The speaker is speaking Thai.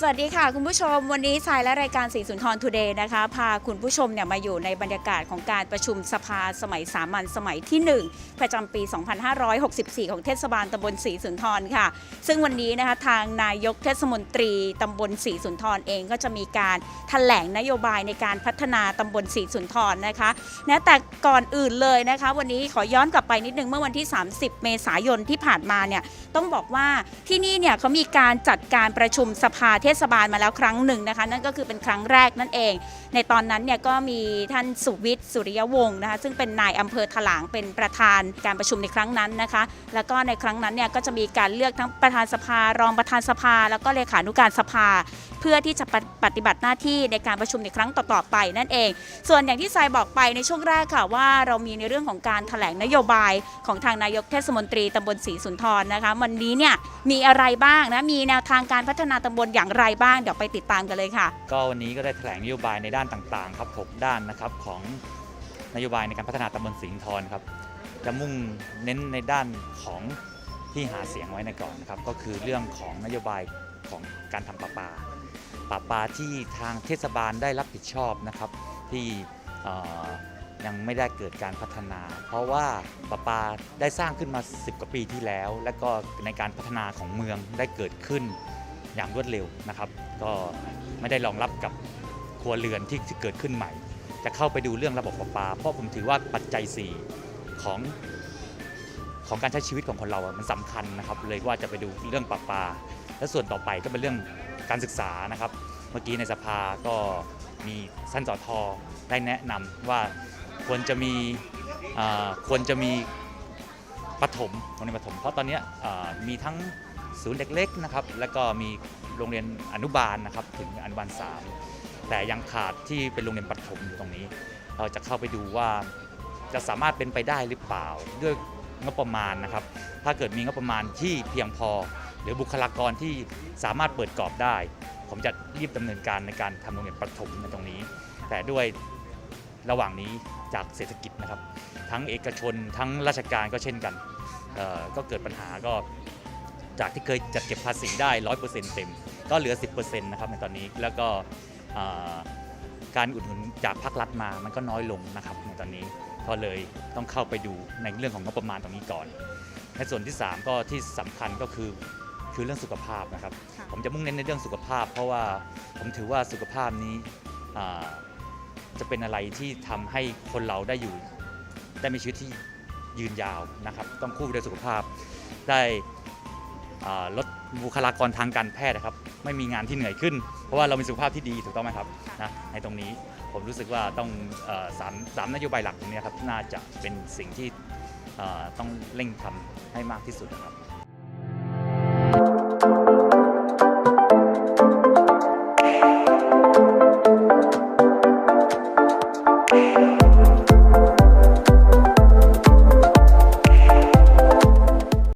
สวัสดีค่ะ คุณผู้ชมวันนี้สายและรายการสีสุนทรทูเดย์นะคะ พาคุณผู้ชมเนี่ยมาอยู่ในบรรยากาศของการประชุมสภาสมัยสามัญสมัยที่ 1 ประจำปี 2564 ของเทศบาลตำบลศรีสุนทรค่ะ ซึ่งวันนี้นะคะทางนายกเทศมนตรีตำบลศรีสุนทรเองก็จะมีการแถลงนโยบายในการพัฒนาตำบลศรีสุนทรนะคะนะแต่ก่อนอื่นเลยนะคะ วันนี้ขอย้อนกลับไปนิดนึงเมื่อวันที่ 30 เมษายนที่ผ่านมาเนี่ยต้องบอกว่าที่นี่เนี่ยเขามีการจัดการประชุมสภาเทศบาลมาแล้วครั้งหนึ่งนะคะ นั่นก็คือเป็นครั้งแรกนั่นเองในตอนนั้นเนี่ยก็มีท่านสุวิทย์สุริยวงศ์นะคะซึ่งเป็นนายอำเภอถลางเป็นประธานการประชุมในครั้งนั้นนะคะ แล้วก็ในครั้งนั้นเนี่ยก็จะมีการเลือกทั้งประธานสภารองประธานสภา แล้วก็เลขานุการสภา เพื่อที่จะปฏิปฏิบัติหน้าที่ในการประชุมในครั้งต่อๆไปนั่นเอง ส่วนอย่างที่ทรายบอกไปในช่วงแรกค่ะว่าเรามีในเรื่องของการแถลงนโยบายของทางนายกเทศมนตรีตำบลศรีสุนทรนะคะวันนี้เนี่ยมีอะไรบ้างนะมีแนวทางการพัฒนาตำบลอย่างไรบ้างเดี๋ยวไปติดตามกันเลยค่ะ ก็วันนี้ก็ได้แถลงนโยบายในด้านต่างๆครับ6ด้านนะครับของนโยบายในการพัฒนาตำบลสิงห์ทรครับจะมุ่งเน้นในด้านของที่หาเสียงไว้ในก่อนนะครับก็คือเรื่องของนโยบายของการทำประปาประปาที่ทางเทศบาลได้รับผิดชอบนะครับที่ยังไม่ได้เกิดการพัฒนา เพราะว่าประปาได้สร้างขึ้นมา 10 กว่าปีที่แล้ว และก็ในการพัฒนาของเมืองได้เกิดขึ้นอย่างรวดเร็วนะครับ ก็ไม่ได้รองรับกับ รัวเรือนที่เกิดขึ้นใหม่ จะเข้าไปดูเรื่องระบบประปา เพราะผมถือว่าปัจจัย 4 ของของการใช้ชีวิตของคนเราอะมันสำคัญนะครับเลยว่าจะไปดูเรื่องประปา และส่วนต่อไปก็เป็นเรื่องการศึกษานะครับ เมื่อกี้ในสภาก็มีท่านสอทอได้แนะนำว่าควรจะมีควรจะมีปฐมโรงเรียนปฐมเพราะตอนนี้มีทั้งศูนย์เล็กๆนะครับ แล้วก็มีโรงเรียนอนุบาลนะครับ ถึงอนุบาลสาม แต่ยังขาดที่เป็นโรงเรียนปฐมอยู่ตรงนี้ เราจะเข้าไปดูว่าจะสามารถเป็นไปได้หรือเปล่าด้วยงบประมาณนะครับ ถ้าเกิดมีงบประมาณที่เพียงพอ หรือบุคลากรที่สามารถเปิดกรอบได้ ผมจะรีบดำเนินการในการทำโรงเรียนประถมในตรงนี้ แต่ด้วยระหว่างนี้จากเศรษฐกิจนะครับ ทั้งเอกชนทั้งราชการก็เช่นกัน ก็เกิดปัญหาก็จากที่เคยจัดเก็บภาษีได้ 100%เต็ม ก็เหลือ 10%นะครับในตอนนี้แล้วก็ การอุดหนุนจากภาครัฐมามันก็น้อยลงนะครับในตอนนี้ก็เลยต้องเข้าไปดูในเรื่องของงบประมาณตรงนี้ก่อนในส่วนที่ 3 ก็ที่สำคัญก็คือคือเรื่องสุขภาพนะครับค่ะผมจะมุ่งเน้นในเรื่องสุขภาพ เพราะว่าผมถือว่าสุขภาพนี้อ่าจะเป็นอะไรที่ทำให้คนเราได้อยู่ ได้มีชีวิตที่ยืนยาวนะครับ ต้องคู่ไปด้วยสุขภาพได้อ่า ลดบุคลากรทางการแพทย์นะครับ ไม่มีงานที่เหนื่อยขึ้น เพราะว่าเรามีสุขภาพที่ดีถูกต้องไหมครับนะในตรงนี้ผมรู้สึกว่าต้องสามสามนโยบายหลักตรงนี้ครับน่าจะเป็นสิ่งที่ต้องเร่งทำให้มากที่สุดนะครับ